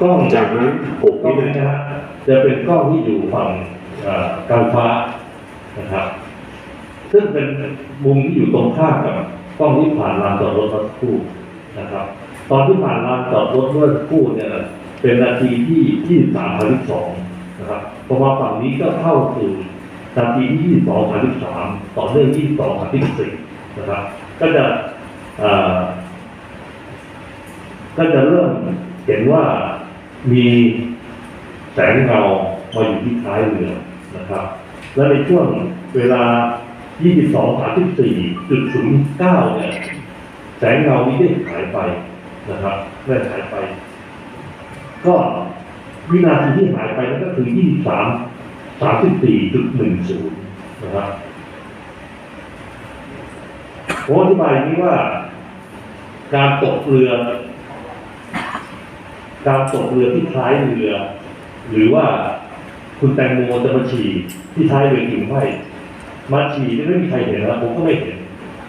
กล้องจากนั้นหกกล้องวินี้นาทีจะเป็นกล้องที่อยู่ฝั่งการฟ้านะครับ ซึ่งเป็นมุมที่อยู่ตรงข้ามกับกล้องที่ผ่านลานจอดรถเมื่อสักครู่นะครับ ตอนที่ผ่านลานจอดรถเมื่อสักครู่เนี่ยเป็นนาทีที่23 32นสองนะครับพอมาฝั่งนี้ก็เข้าสู่นาทีที่22 33ต่อเนื่อง22 34นสี่นะครับ ก็จะก็จะเริ่มเห็นว่า มีแสงเงามาอยู่ที่ท้ายเรือนะครับ และในช่วงเวลา 22 34จุดศูนย์เนี่ย แสงเงานี้ได้หายไปนะครับได้หายไป ก็วินาทีที่หายไปนั่นก็คือ 23 34จุดหนึ่งศูนย์นะครับผมอธิบายงนี้ว่า การตกเรือ การตกเรือที่ท้ายเรือ หรือว่าคุณแตงโมจะมาฉี่ที่ท้ายเรือจริงไม่มาฉี่ไม่มีใครเห็นนะครับผมก็ไม่เห็น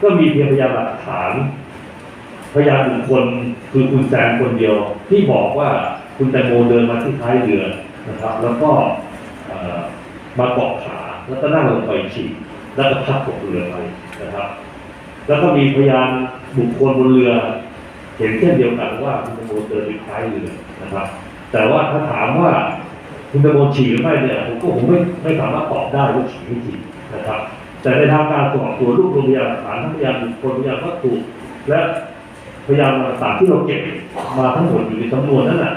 ก็มีเพียงพยานหลักฐาน พยานบุคคลคือคุณแซมคนเดียว ที่บอกว่าคุณแตงโมเดินมาที่ท้ายเรือนะครับ แล้วก็มาเกาะขาแล้วก็นั่งลงไปฉี่แล้วก็พัดตกเรือไปนะครับ แล้วก็มีพยานบุคคลบนเรือ เห็นเช่นเดียวกันว่าคุณแตงโมเดินอยู่ท้ายเรือนะครับ แต่ว่าถ้าถามว่าคุณแตงโมฉี่หรือไม่เนี่ยผมก็ผมไม่ไม่สามารถตอบได้ว่าฉี่ไม่ฉี่นะครับ แต่ในทางการสอบสวนรวรวมพยานหลักฐานทั้งพยานบุคคลพยานวัตถุและพยานต่างๆที่เราเก็บมาทั้งหมดอยู่ในสำนวนนั้นน่ะ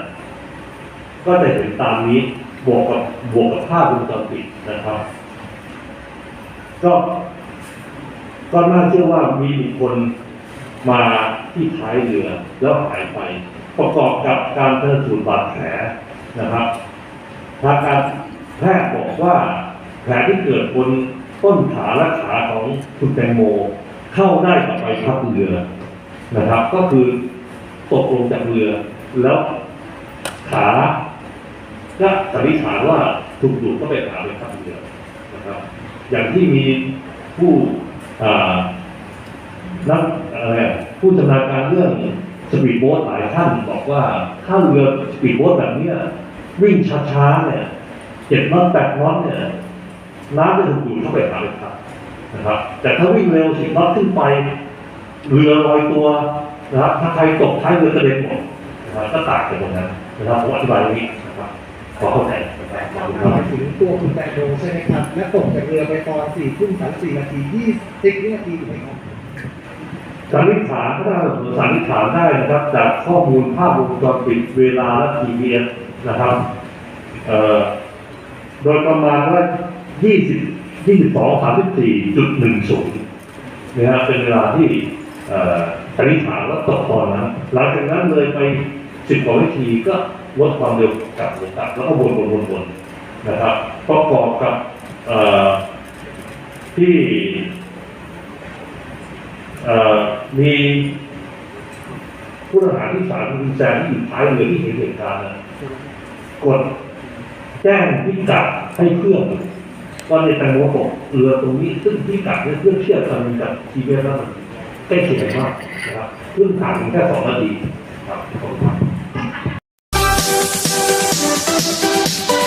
ก็จะเห็นตามนี้บวกกับบวกกับภาพวงจรปิดนะครับ ก็ก็น่าเชื่อว่ามีบุคคลมาที่ท้ายเรือแล้วหายไป ประกอบกับการเจอสูตรบาดแผลนะครับทางการแพทย์บอกว่าแผลที่เกิดบนต้นขาและขาของคุณแตงโม เข้าได้กับใบพัดเรือนะครับ ก็คือตกลงจากเรือ แล้วขาก็สันนิษฐานว่าถูกดูดเข้าไปหาใบพัดเรือนะครับ อย่างที่มีผู้นักอะไร ผู้ชำนาญการเรื่องสปีดโบ๊ทหลายท่านบอกว่าถ้าเรือสปีดโบ๊ทแบบนี้วิ่งช้าๆเนี่ยเจ็ดน็อตแปดน็อตเนี่ยน้ำจะถูกดูดเข้าไปหาเลยครับนะครับ แต่ถ้าวิ่งเร็วสิบน็อตขึ้นไป เรือลอยตัวนะครับถ้าใครตกท้ายเรือกระเด็นหมดนะครับก็ตากไปตรงนั้นนะครับผมอธิบายตรงนี้นะครับขอเข้าใจนะครับถึงตัวคุณแตงโมใช่ไหมครับ และตกจากเรือไปตอน4ทุ่ม34นาที20วินาทีถูกไหมครับ สันนิษฐานถ้าสันนิษฐานได้นะครับ จากข้อมูลภาพวงจรปิดเวลาและ GPS นะครับโดยประมาณว่า 20 22 34จุด10นะฮะเป็นเวลาที่สันนิษฐานว่าตกตอนนั้นหลังจากนั้นเลยไป10กว่าวิธีก็ลดความเร็วกลับลงกลับแล้วก็วนวนวนวนนะครับประกอบกับที่เอ่อ มีผู้ทหารที่สามคุณแซมที่อยู่ท้ายเรือที่เห็นเหตุการณ์กดแจ้งพิกัดให้เครื่องว่นในแตงโมบอกเรือตรงนี้ซึ่งพิกัดเครื่องเชื่อมทียบกันกับทีเวียแล้วมันใกล้เคียงมากนะครับเพิ่งถามแค่สองนาทีครับขอบคุณครับ